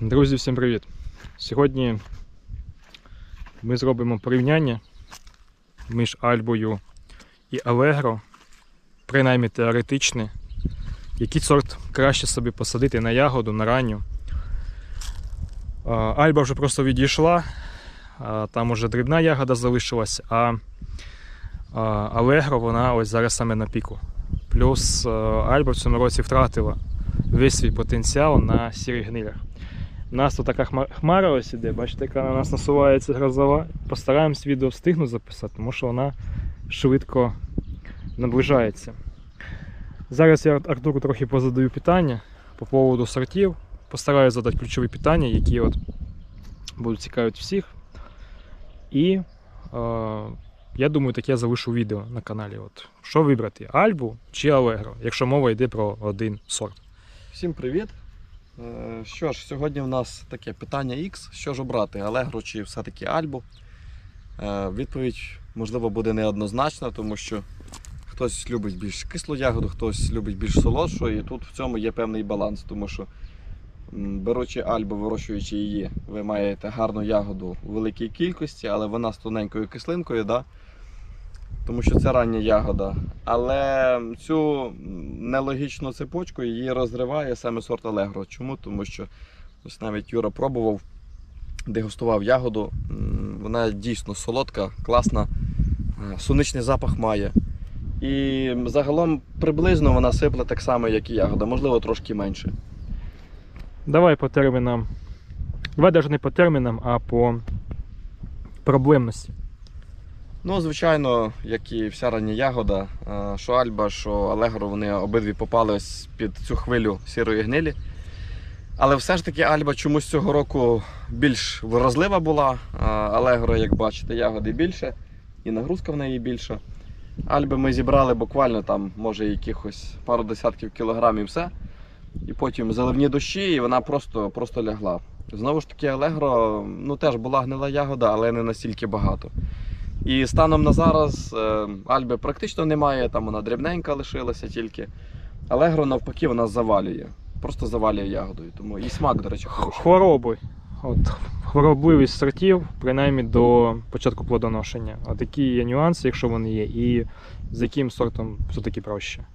Друзі, всім привіт! Сьогодні ми зробимо порівняння між Альбою і Allegro, принаймні теоретичне, який сорт краще собі посадити на ягоду, на ранню. Альба вже просто відійшла, там уже дрібна ягода залишилась, а Allegro вона ось зараз саме на піку. Плюс Альба в цьому році втратила весь свій потенціал на сірих гнилях. У нас тут така хмара ось іде, бачите, яка на нас насувається грозова. Постараємось відео встигну записати, тому що вона швидко наближається. Зараз я Артуру трохи позадаю питання по поводу сортів. Постараюся задати ключові питання, які от будуть цікавити всіх. І е, я думаю, таке я залишу відео на каналі. От, що вибрати? Альбу чи Allegro, якщо мова йде про один сорт. Всім привіт! Е, Що ж, сьогодні в нас таке питання X. Що ж обрати, Allegro чи все-таки Альбу? Е, Відповідь, можливо, буде неоднозначна, тому що хтось любить більш кислу ягоду, хтось любить більш солодшу, і тут в цьому є певний баланс, тому що беручи Альбу, вирощуючи її, ви маєте гарну ягоду у великій кількості, але вона з тоненькою кислинкою, да? Тому що це рання ягода. Але цю нелогічну цепочку її розриває саме сорт Allegro. Чому? Тому що ось навіть Юра пробував, дегустував ягоду. Вона дійсно солодка, класна, е, сонячний запах має. І загалом приблизно вона сипле так само, як і ягода, можливо, трошки менше. Давай по термінам. Давай навіть не по термінам, а по проблемності. Ну, звичайно, як і вся рання ягода, е, що Альба, що Алегро, вони обидві попали під цю хвилю сірої гнилі. Але все ж таки Альба чомусь цього року більш виразлива була. Алегро, як бачите, ягоди більше, і нагрузка в неї більша. Альби ми зібрали буквально там, може, якихось пару десятків кілограмів все. І потім заливні дощі, і вона просто, просто лягла. Знову ж таки, Алегро ну, теж була гнила ягода, але не настільки багато. І станом на зараз е, Альби практично немає, там вона дрібненька лишилася тільки. Алегро навпаки вона завалює. Просто завалює ягодою. Тому і смак, до речі, хороший. Хвороби. От, хворобливість сортів, принаймні до початку плодоношення. От які є нюанси, якщо вони є, і з яким сортом все-таки проще.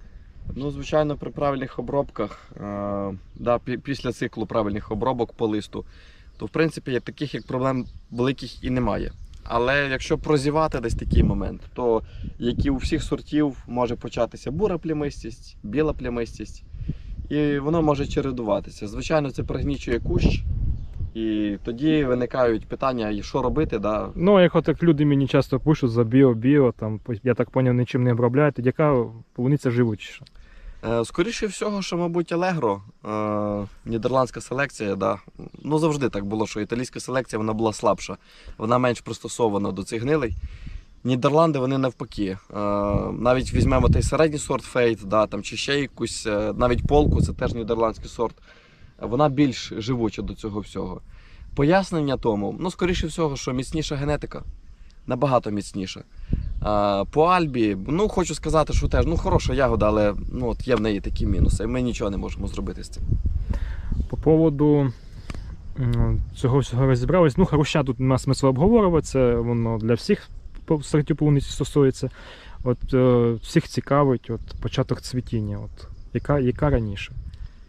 Ну, звичайно, при правильних обробках, е, да, після циклу правильних обробок по листу, то в принципі таких як проблем великих і немає. Але якщо прозівати десь такий момент, то як і у всіх сортів може початися бура плямистість, біла плямистість, і воно може чередуватися. Звичайно, це пригнічує кущ, і тоді виникають питання, що робити. Да? Ну, як от як люди мені часто пишуть за біо-біо, там, я так поняв, нічим не обробляють, тоді яка полуниця живучіша. Е, Скоріше всього, що, мабуть, е, нідерландська селекція, да. ну завжди так було, що італійська селекція вона була слабша, вона менш пристосована до цих гнилей. Нідерланди вони навпаки. Е, навіть візьмемо той середній сорт Фейт, да, там, чи ще якусь, е, навіть полку, це теж нідерландський сорт. Вона більш живуча до цього всього. Пояснення тому, ну, скоріше всього, що міцніша генетика, набагато міцніша. А, По Альбі, ну хочу сказати, що теж ну, хороша ягода, але ну, от є в неї такі мінуси. Ми нічого не можемо зробити з цим. По поводу цього всього розібрались. Ну, харуща тут нема смислу обговорювати, це воно для всіх сортів полуниці стосується. От е, всіх цікавить от, початок цвітіння. От, яка, яка раніше?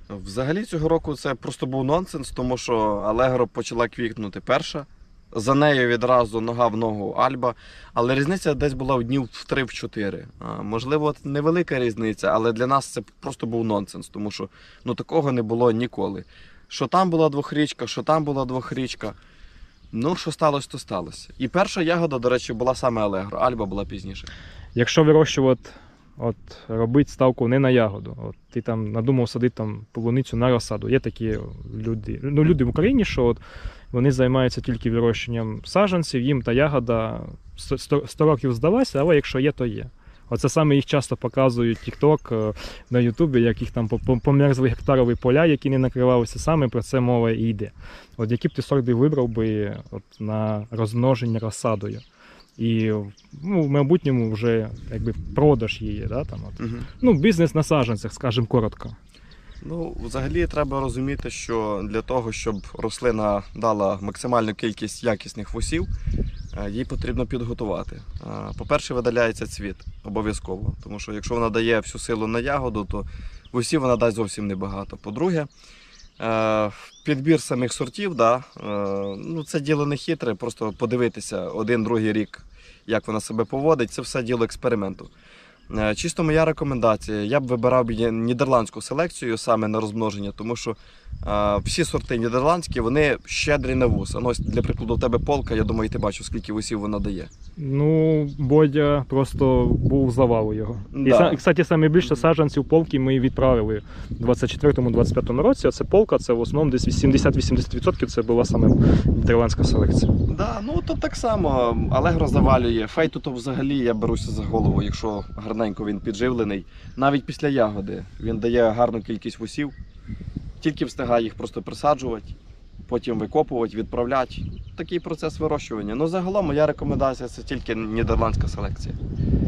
Взагалі цього року це просто був нонсенс, тому що Алегро почала квітнути перша. За нею відразу нога в ногу Альба, але різниця десь була в днів в 3-4. Можливо, невелика різниця, але для нас це просто був нонсенс, тому що ну, такого не було ніколи. Що там була двохрічка, що там була двохрічка. Ну, що сталося, то сталося. І перша ягода, до речі, була саме Алегро, Альба була пізніше. Якщо вирощувати, от, робити ставку не на ягоду, от, ти там надумав садити там полуницю на розсаду. Є такі люди, ну, люди в Україні, що от, вони займаються тільки вирощенням саджанців, їм та ягода 100, 100 років здалася, але якщо є, то є. Оце саме їх часто показують TikTok е, на Ютубі, як їх там по- по- померзли гектарові поля, які не накривалися, саме про це мова і йде. От які б ти сорти вибрав би от, на розмноження розсадою. І ну, в майбутньому вже якби продаж її, да, там, от. Угу. ну, бізнес на саджанцях, скажімо коротко. Ну, взагалі треба розуміти, що для того, щоб рослина дала максимальну кількість якісних вусів, е, їй потрібно підготувати. Е, По-перше, видаляється цвіт обов'язково, тому що якщо вона дає всю силу на ягоду, то вусів вона дасть зовсім небагато. По-друге, е, підбір самих сортів, да, ну, це діло не хитре, просто подивитися один другий рік, як вона себе поводить, це все діло експерименту. Е, Чисто моя рекомендація. Я б вибирав нідерландську селекцію саме на розмноження, тому що е, всі сорти нідерландські вони щедрі на вус. А ось, для прикладу, у тебе полка, я думаю, ти бачив, скільки вусів вона дає. Ну, Бодя просто був завал його. Да. і, кстати, саме більше саджанців полки ми відправили в 24-25 році. А це полка, це в основному десь 70-80% це була саме нідерландська селекція. Да, ну то так само. Алегро завалює. Фейту то взагалі я беруся за голову, якщо гарненько він підживлений. Навіть після ягоди він дає гарну кількість вусів, тільки встигає їх просто присаджувати, потім викопувати, відправляти. Такий процес вирощування. Ну загалом моя рекомендація це тільки нідерландська селекція.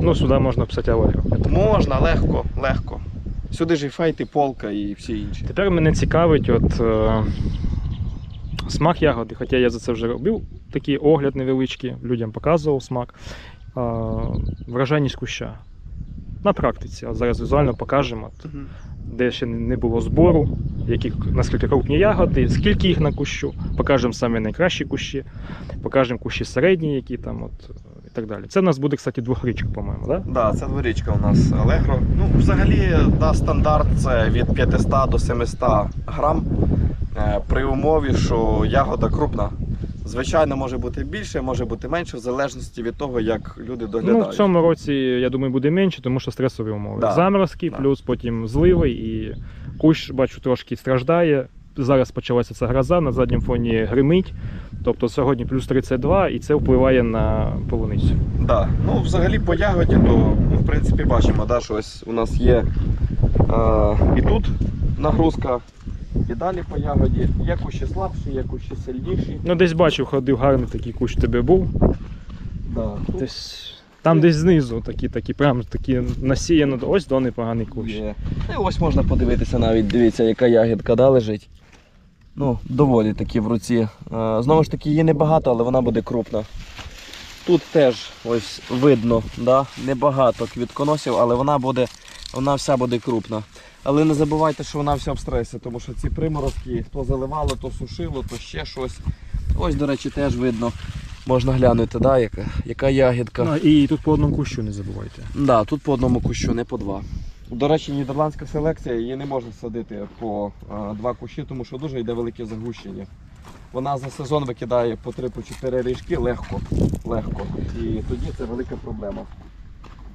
Ну, сюди можна писати алегро. Можна, легко, легко. Сюди ж і фейт, і полка, і всі інші. Тепер мене цікавить от, е, смак ягоди, хоча я за це вже робив такий огляд невеличкий, людям показував смак. Е, вражайність куща. На практиці, а зараз візуально покажемо, от, де ще не було збору, які, наскільки крупні ягоди, скільки їх на кущу, покажемо саме найкращі кущі, покажемо кущі середні, які там от, і так далі. Це в нас буде, кстати, двохрічка, по-моєму, так? Да? Так, це дворічка у нас Allegro. Ну, взагалі, да, стандарт це від 500 до 700 грам. Е, При умові, що ягода крупна. Звичайно, може бути більше, може бути менше, в залежності від того, як люди Ну, доглядають. в цьому році, я думаю, буде менше, тому що стресові умови. Да. Заморозки, Да. плюс потім зливи, і кущ, бачу, трошки страждає. Зараз почалася ця гроза, на задньому фоні гримить. Тобто сьогодні плюс 32, і це впливає на полуницю. Да. Ну, взагалі по ягоді, то ну, в принципі бачимо, да, що ось у нас є е, і тут нагрузка, і далі по ягоді. Є кущі слабші, є кущі сильніші. Ну, десь бачив, ходив гарний такий кущ тебе був. Да. Тут Десь, там десь знизу такі, такі, прям такі насіяно. Ось до непоганий кущ. Є. І ось можна подивитися навіть, дивіться, яка ягідка да, лежить. Ну, доволі таки в руці. Е, Знову ж таки, її небагато, але вона буде крупна. Тут теж ось видно, да, небагато квітконосів, але вона буде, вона вся буде крупна. Але не забувайте, що вона вся в стресі, тому що ці приморозки то заливало, то сушило, то ще щось. Ось, до речі, теж видно. Можна глянути, да, яка, яка ягідка. Ну, і тут по одному кущу не забувайте. Да, тут по одному кущу, не по два. До речі, нідерландська селекція, її не можна садити по а, два кущі, тому що дуже йде велике загущення. Вона за сезон викидає по 3-4 ріжки легко. легко. І тоді це велика проблема.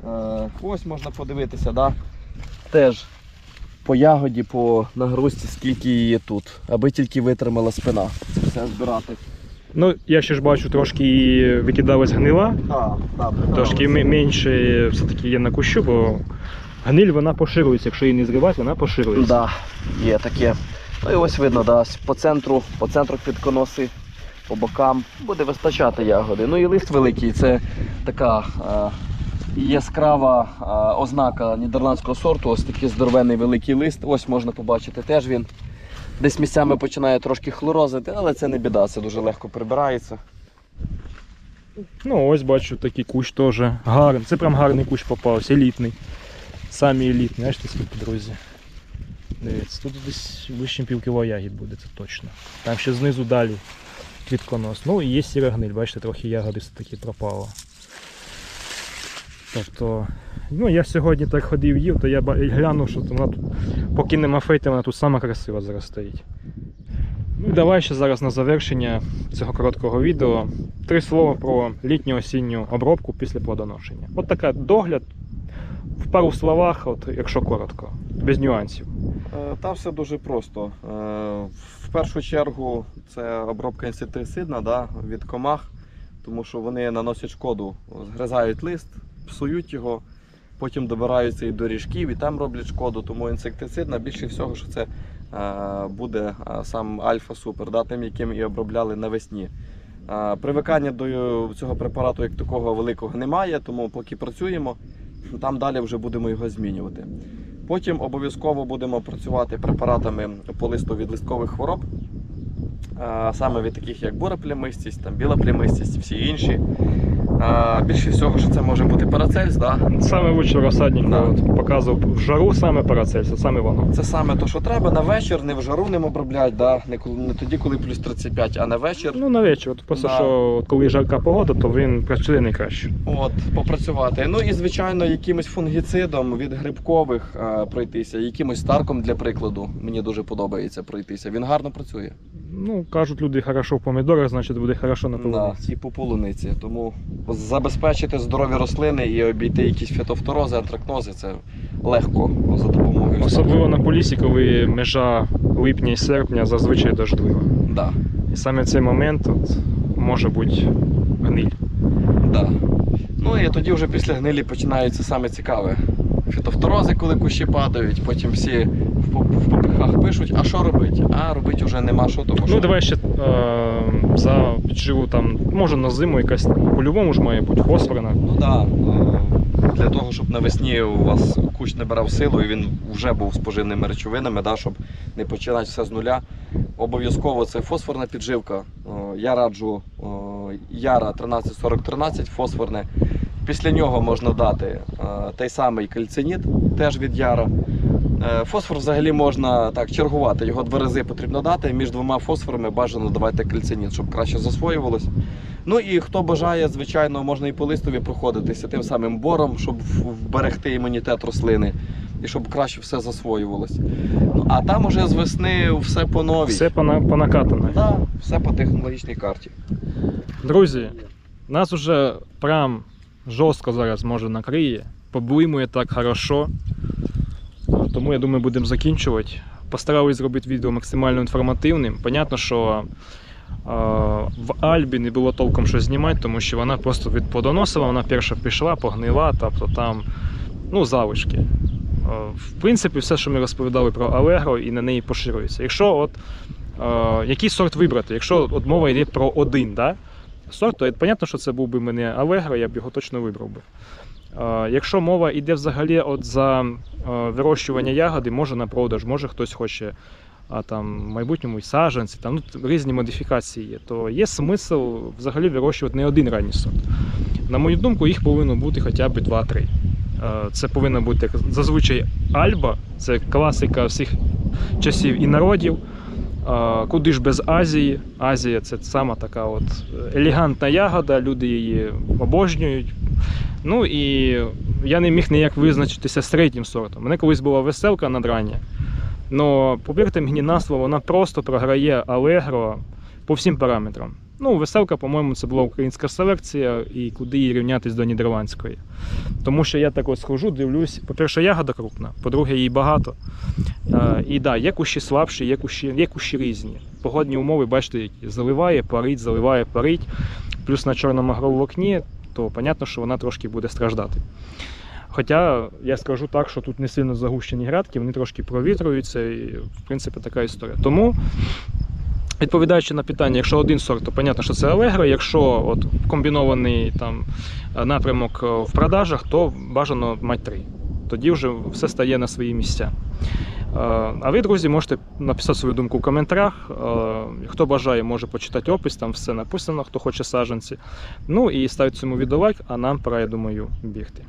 Е, ось можна подивитися, да? теж по ягоді, по нагрузці, скільки її тут, аби тільки витримала спина. Це все збирати. Ну, я ще ж бачу, трошки викидалась гнила. Так, так, Трошки м- менше все-таки є на кущу, бо гниль вона поширюється. Якщо її не зривати, вона поширюється. Да, є таке. Ну і ось видно, да, по центру, по центру квітконоси, по бокам буде вистачати ягоди. Ну і лист великий, це така е, яскрава е, ознака нідерландського сорту. Ось такий здоровенний великий лист. Ось можна побачити теж він. Десь місцями починає трошки хлорозити, але це не біда, це дуже легко прибирається. Ну, ось бачу, такий кущ теж гарний. Це прям гарний кущ попався, елітний. Самі елітний, знаєш, скільки, друзі. Дивіться, тут десь вище півкіло ягід буде, це точно. Там ще знизу далі квітконос. Ну і є сіра гниль, бачите, трохи ягоди все-таки пропало. Тобто, ну я сьогодні так ходив їв, то я глянув, що вона тут, поки нема фейта, вона тут сама красива зараз стоїть. Ну і давай ще зараз на завершення цього короткого відео три слова про літню осінню обробку після плодоношення. От така догляд в пару словах, от, якщо коротко, без нюансів. Е, Та все дуже просто. Е, В першу чергу це обробка інсектицидна да, від комах, тому що вони наносять шкоду, згризають лист, псують його, потім добираються і до ріжків, і там роблять шкоду. Тому інсектицидна більше всього, що це буде сам альфа-супер, да, тим, яким і обробляли навесні. Привикання до цього препарату як такого великого немає, тому поки працюємо, там далі вже будемо його змінювати. Потім обов'язково будемо працювати препаратами по листу від листкових хвороб, саме від таких як бура плямистість, там, біла плямистість, всі інші. Більше всього, що це може бути парацельс, да? Саме лучше розсадник Да. от, показував в жару саме парацельс, саме воно. Це саме те, що треба на вечір, не в жару ним обробляти, да? не, коли- не тоді, коли плюс 35, а на вечір. Ну, на вечір. От Просто Да. що от коли жарка погода, то він працює найкраще. От, попрацювати. Ну і звичайно, якимось фунгіцидом від грибкових е, пройтися, якимось старком для прикладу. Мені дуже подобається пройтися. Він гарно працює. Ну, кажуть люди, хорошо в помідорах, значить буде хорошо на Да, полуниці. і по полуниці. Тому забезпечити здорові рослини і обійти якісь фітофторози, антракнози це легко за допомогою. Особливо на полісі, коли межа липня і серпня зазвичай дождлива. Да, І саме цей момент от, може бути гниль. да. Ну і тоді вже після гнилі починається саме цікаве. Фітофторози, коли кущі падають, потім всі в поп- попихах пишуть, а що робити? А робити вже нема що, тому що. Ну, давай ще е, за підживу там, може на зиму якась по-любому ж має бути фосфорна. Ну да, е, для того, щоб навесні у вас кущ набирав силу і він вже був з поживними речовинами, да, щоб не починати все з нуля. Обов'язково це фосфорна підживка. Е, Я раджу е, Яра 134013 фосфорне. Після нього можна дати е, той самий кальциніт, теж від Яра. Е, Фосфор взагалі можна так чергувати. Його два рази потрібно дати. Між двома фосфорами бажано давати кальциніт, щоб краще засвоювалось. Ну і хто бажає, звичайно, можна і по листові проходитися тим самим бором, щоб вберегти імунітет рослини і щоб краще все засвоювалось. Ну, а там уже з весни все по новій. Все пона- понакатане. Да, все по технологічній карті. Друзі, нас уже прям жорстко зараз може накриє. Поблимує так хорошо. Тому я думаю, будемо закінчувати. Постарались зробити відео максимально інформативним. Понятно, що е, в Альбі не було толком що знімати, тому що вона просто від плодоносила, вона перша пішла, погнила, тобто там ну, залишки. Е, В принципі, все, що ми розповідали про Allegro, і на неї поширюється. Якщо от, е, який сорт вибрати, якщо от мова йде про один, да? Сорт, то понятно, що це був би мене Allegro, я б його точно вибрав би. Якщо мова йде взагалі от за вирощування ягоди, може на продаж, може хтось хоче а там в майбутньому і саджанці, там ну, різні модифікації є, то є смисл взагалі вирощувати не один ранній сорт. На мою думку, їх повинно бути хоча б 2-3. Е, Це повинна бути зазвичай Альба, це класика всіх часів і народів. Куди ж без Азії? Азія це сама така от елегантна ягода, люди її обожнюють. Ну і я не міг ніяк визначитися з третім сортом. У мене колись була веселка надрання. Но повірте мені на слово, вона просто програє Allegro по всім параметрам. Ну, веселка, по-моєму, це була українська селекція, і куди її рівнятись до нідерландської. Тому що я так ось схожу, дивлюсь, по-перше, ягода крупна, по-друге, її багато. Е, І да, є кущі слабші, є кущі, є кущі різні. Погодні умови, бачите, які заливає, парить, заливає, парить. Плюс на чорному агроволокні, то понятно, що вона трошки буде страждати. Хоча я скажу так, що тут не сильно загущені грядки, вони трошки провітруються, і в принципі така історія. Тому, відповідаючи на питання, якщо один сорт, то понятно, що це Allegro, якщо от комбінований там напрямок е, в продажах, то бажано мати три. Тоді вже все стає на свої місця. Е, А ви, друзі, можете написати свою думку в коментарях. Е, Хто бажає, може почитати опис, там все написано, хто хоче саджанці. Ну і ставити цьому відео лайк, а нам пора, я думаю, бігти.